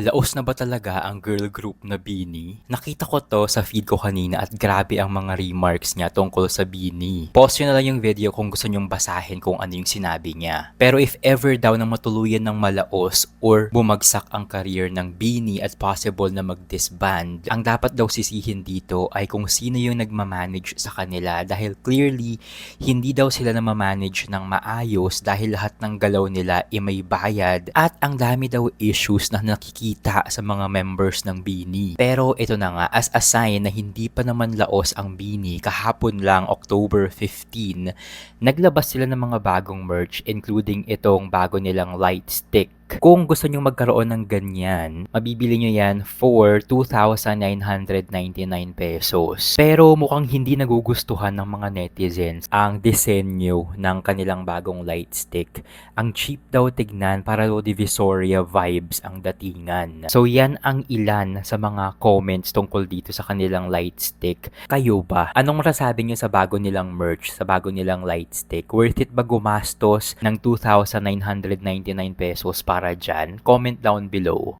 Laos na ba talaga ang girl group na Beanie? Nakita ko to sa feed ko kanina at grabe ang mga remarks niya tungkol sa Beanie. Pause nyo na lang yung video kung gusto nyong basahin kung ano yung sinabi niya. Pero if ever daw na matuluyan ng malaos or bumagsak ang career ng Beanie at possible na mag-disband, ang dapat daw sisihin dito ay kung sino yung nagmamanage sa kanila dahil clearly hindi daw sila na manage ng maayos dahil lahat ng galaw nila ay may bayad at ang dami daw issues na nakikita sa mga members ng Bini. Pero ito na nga, as a sign na hindi pa naman laos ang Bini, kahapon lang October 15, naglabas sila ng mga bagong merch including itong bago nilang light stick. Kung gusto nyo magkaroon ng ganyan, mabibili nyo yan for 2,999 pesos. Pero mukhang hindi nagugustuhan ng mga netizens ang disenyo ng kanilang bagong light stick. Ang cheap daw tignan para daw divisoria vibes ang datingan. So yan ang ilan sa mga comments tungkol dito sa kanilang light stick. Kayo ba? Anong masasabi nyo sa bago nilang merch, sa bago nilang light stick? Worth it ba gumastos ng 2,999 pesos para dyan? Comment down below.